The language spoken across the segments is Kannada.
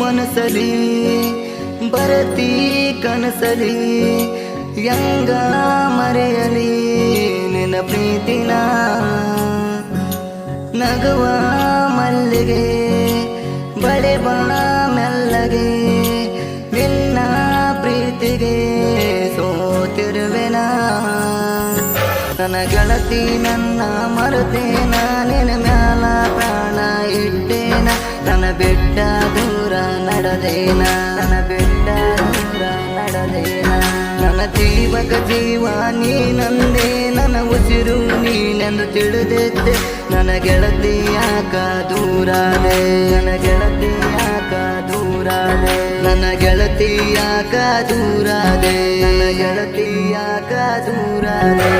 ಮನಸಲಿ ಬರತಿ ಕನಸಲಿ ಯಂಗ ಮರೆಯಲಿ ನಿನ್ನ ಪ್ರೀತಿನ? ನಗುವ ಮಲ್ಲಿಗೆ ಬಳೆ ಬಣ ಮೆಲ್ಲಗೆ, ನಿನ್ನ ಪ್ರೀತಿಗೆ ಸೋತಿರುವೆನ? ನನ್ನ ಗೆಳತಿ ನನ್ನ ಮರುತೇನ? ಬೆಟ್ಟ ದೂರ ನಡದೇನ? ನನ್ನ ಬಿಟ್ಟ ದೂರ ನಡದೇನ? ನನ್ನ ಜೀವಕ ಜೀವ ನೀನಂದೆ, ನನ್ನ ಉಸಿರು ನೀನೆಂದು ತಿಳಿದಿದ್ದೆ. ನನ್ನ ಗೆಳತಿ ಯಾಕ ದೂರಾದೆ ನನ್ನ ಗೆಳತಿ ಯಾಕ ದೂರಾದೆ ನನ್ನ ಗೆಳತಿ ಯಾಕ ದೂರಾದೆ ನನ್ನ ಗೆಳತಿ ಯಾಕ ದೂರಾದೆ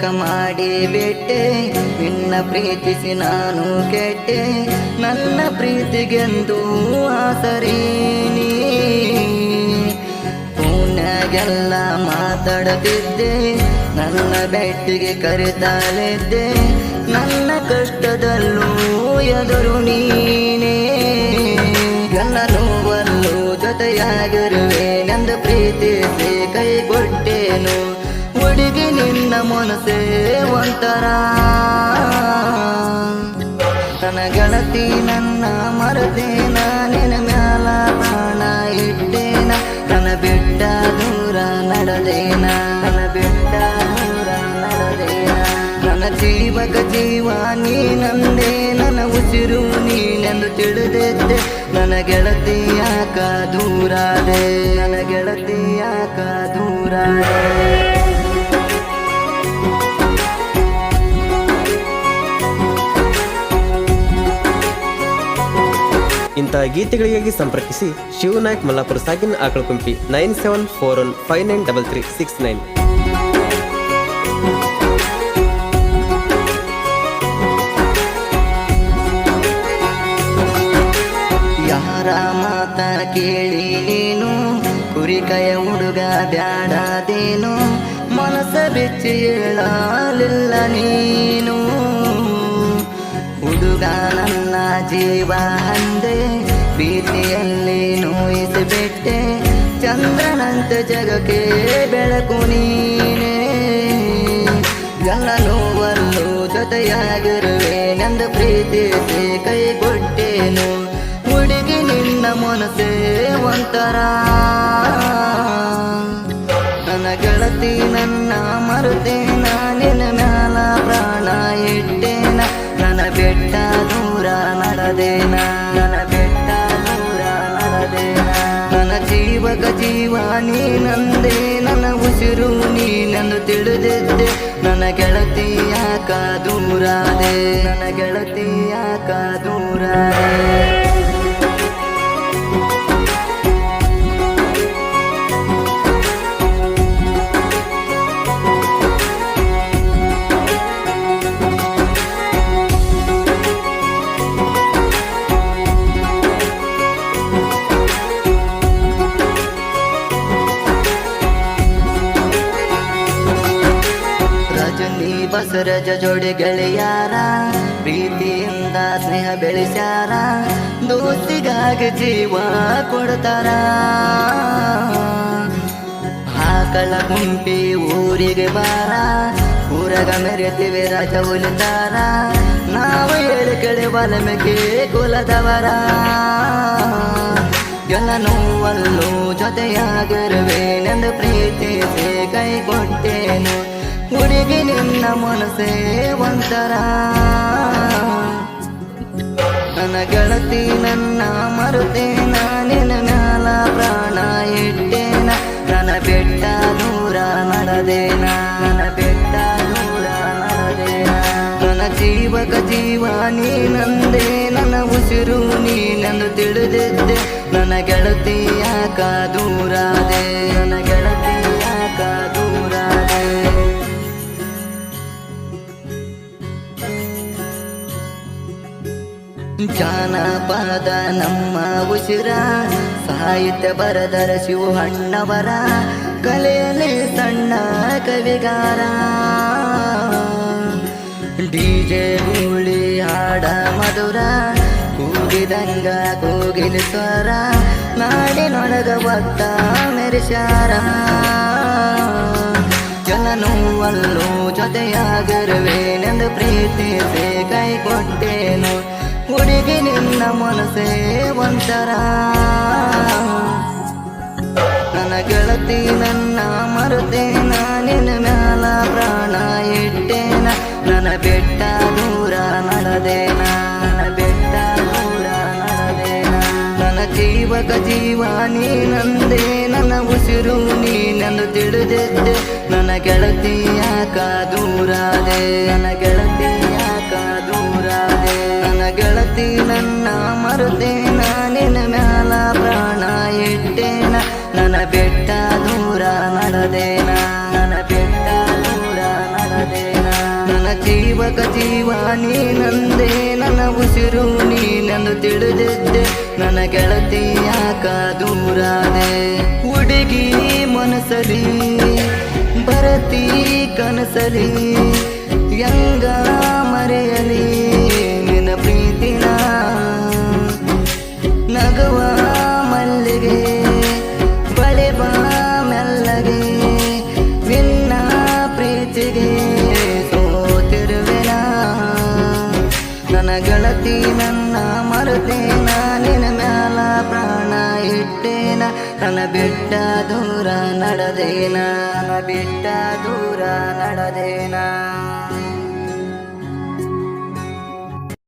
ಮಾಡಿ ಬಿಟ್ಟೆ. ನಿನ್ನ ಪ್ರೀತಿಸಿ ನಾನು ಕೆಟ್ಟೆ. ನನ್ನ ಪ್ರೀತಿಗೆಂದು ನೀ. ಪುಣ್ಯಗೆಲ್ಲ ಮಾತಾಡತಿದ್ದೆ ನನ್ನ ಬೆಟ್ಟಿಗೆ ಕರೆತಾಳಿದ್ದೆ ನನ್ನ ಕಷ್ಟದಲ್ಲೂ ಎದುರು ನೀನೇ. ನನ್ನ ನೋವಲ್ಲೂ ಜೊತೆಯಾಗಿರುವೆ. ನಂದು ಪ್ರೀತಿಸಿ ಕೈ ಕೊಟ್ಟೇನು ಹುಡುಗಿ ನಿನ್ನ ಮನಸೇ ಒಂಥರ. ನನ್ನ ಗೆಳತಿ ನನ್ನ ಮರದೇನ ನಿನ್ನ ಮ್ಯಾಲ ಪ್ರಾಣ ಇಟ್ಟೇನ. ನನ್ನ ಬೆಟ್ಟ ದೂರ ನಡದೇನ. ನನ್ನ ಬೆಟ್ಟ ದೂರ ನಡದೇನ. ನನ್ನ ಜೀವಕ ಜೀವ ನೀನಂದೆ ನನ್ನ ಉಸಿರು ನೀನೆಂದು ತಿಳಿದೆದ್ದೆ. ನನ್ನ ಗೆಳತಿ ಯಾಕ ದೂರಾದೆ? ನನ್ನ ಗೆಳತಿ ಯಾಕ ದೂರಾದೆ? ಇಂತಹ ಗೀತೆಗಳಿಗಾಗಿ ಸಂಪರ್ಕಿಸಿ ಶಿವನಾಯಕ್ ಮಲ್ಲಾಪುರ ಸಾಗಿನ ಆಕಳಕುಂಪಿ nine seven four one five nine double three six nine. ಯಾರ ಮಾತ ಕೇಳಿ ನೀನು? ಕುರಿಕಯ ಹುಡುಗ ಬ್ಯಾಡದೇನು? ಮನಸ ಬೆಚ್ಚಿ ಹೇಳಲಿಲ್ಲ ನೀನು? ನನ್ನ ಜೀವ ಅಂದೆ, ಪ್ರೀತಿಯಲ್ಲಿ ನೋಯಿಸಿಬಿಟ್ಟೆ. ಚಂದ್ರನಂತ ಜಗಕ್ಕೆ ಬೆಳಕು ನೀನೆ. ಎಲ್ಲ ನೋವನ್ನು ಜೊತೆಯಾಗಿರುವೆ ನಂದು ಪ್ರೀತಿಸಿ ಕೈ ಕೊಟ್ಟೇನು ಹುಡುಗಿ ನಿನ್ನ ಮನಸ್ಸೇ ಒಂಥರ. ನನ್ನ ಗೆಳತಿ ನನ್ನ ಮರುತೇನ ಜೀವಕ ಜೀವ ನೀನಂದೆ ನನ್ನ ಉಸಿರು ನೀ ನಂದು ತಿಳಿದಿದ್ದೆ. ನನ್ನ ಗೆಳತಿ ಯಾಕ ದೂರಾದೆ? ನನ್ನ ಗೆಳತಿ ಯಾಕ ದೂರಾದೆ? ಬಸರಜ ಜೋಡಿ ಗೆಳೆಯಾರ, ಪ್ರೀತಿಯಿಂದ ಸ್ನೇಹ ಬೆಳೆಸ್ಯಾರ, ದೋಸ್ತಿಗಾಗಿ ಜೀವ ಕೊಡ್ತಾರ. ಆಕಳ ಗುಂಪಿ ಊರಿಗೆ ಬಾರ, ಊರಗ ಮೆರೆತಿವೆ ರಾಜ ಉಳಿತಾರ ನಾವು ಹೇಳಿ ಕಡೆ ಬಲಮೆಗೆ ಕುಲದವರ. ನೋವಲ್ಲೂ ಜೊತೆಯಾಗಿರುವೆ ನನ್ನ ಪ್ರೀತಿಸಿ ಕೈ ಕೊಟ್ಟೇನು. ಹುಡುಗಿ ನಿನ್ನ ಮನಸೇ ಒಂಥರ. ನನ್ನ ಗೆಳತಿ ನನ್ನ ಮರುತೇನ ನಿನ್ನ ಮ್ಯಾಲ ಪ್ರಾಣ ಇಟ್ಟೇನ. ನನ್ನ ಬೆಟ್ಟ ದೂರ ನಡೆದೇನ. ನನ್ನ ಬೆಟ್ಟ ದೂರ ನಡೆದೇನ. ನನ್ನ ಜೀವಕ ಜೀವ ನೀನಂದೆ ನನ್ನ ಉಸಿರು ನೀನೆಂದು ತಿಳಿದಿದ್ದೆ. ನನ್ನ ಗೆಳತಿ ಯಾಕ ದೂರಾದೆ ನನ್ನ ಗೆಳತಿ ಯಾಕ ದೂರಾದೆ ಜಾನಪದ ನಮ್ಮ ಉಸಿರ, ಸಾಹಿತ್ಯ ಬರದರ ಶಿವಣ್ಣವರ ಕಲೆಯಲ್ಲಿ ಸಣ್ಣ ಕವಿಗಾರ. ಡಿಜೆ ಹುಳಿ ಹಾಡ ಮಧುರ, ಕೂಗಿದಂಗ ಕೂಗಿನ ಸ್ವರ, ನಾಡಿನೊಳಗ ಒತ್ತ ಮೆರೆಸಾರ ಜನನು ಅಲ್ಲೂ ಜೊತೆಯಾಗಿರುವೆನೆಂದು ಪ್ರೀತಿಸಿ ಕೈ ಕೊಟ್ಟೇನು. ಹುಡುಗಿ ನಿನ್ನ ಮನಸ್ಸೇ ಒಂಥರ. ನನ್ನ ಗೆಳತಿ ನನ್ನ ಮರುತೇನ ನಿನ್ನ ಮ್ಯಾಲ ಪ್ರಾಣ ಇಟ್ಟೇನ. ನನ್ನ ಬೆಟ್ಟ ದೂರ ನಡೆದೇನ, ನನ್ನ ಬೆಟ್ಟ ದೂರ ನಡೆದೇನ. ನನ್ನ ಜೀವಕ ಜೀವ ನೀನಂದೆ, ನನ್ನ ಉಸಿರು ನೀನೆಂದು ತಿಳಿದಿದ್ದೆ ನನ್ನ ಗೆಳತಿ ಯಾಕ ದೂರಾದೆ ನನ್ನ ಗೆಳತಿ ಯಾಕ ದೂರಾದೆ ನನ್ನ ಗೆಳತಿ ನನ್ನ ಮರುತೆ ನಿನ್ನ ಮ್ಯಾಲ ಪ್ರಾಣ ಇಟ್ಟೇನ. ನನ್ನ ಬೆಟ್ಟ ದೂರ ನಡೆದೇನ. ನನ್ನ ಬೆಟ್ಟ ದೂರ ನಡೆದೇನ. ನನ್ನ ಜೀವಕ ಜೀವ ನೀನಂದೆ. ನನ್ನ ಉಸಿರು ನೀನೆಂದು ತಿಳಿದಿದ್ದೆ ನನ್ನ ಗೆಳತಿ ಯಾಕ ದೂರಾದೆ ಹುಡುಗಿ ಬರತಿ ಕನಸಲಿ ಯಂಗ ನನ್ನ ಬಿಟ್ಟ ದೂರ ನಡೆದೇನ ಬಿಟ್ಟ ದೂರ ನಡೆದೇನ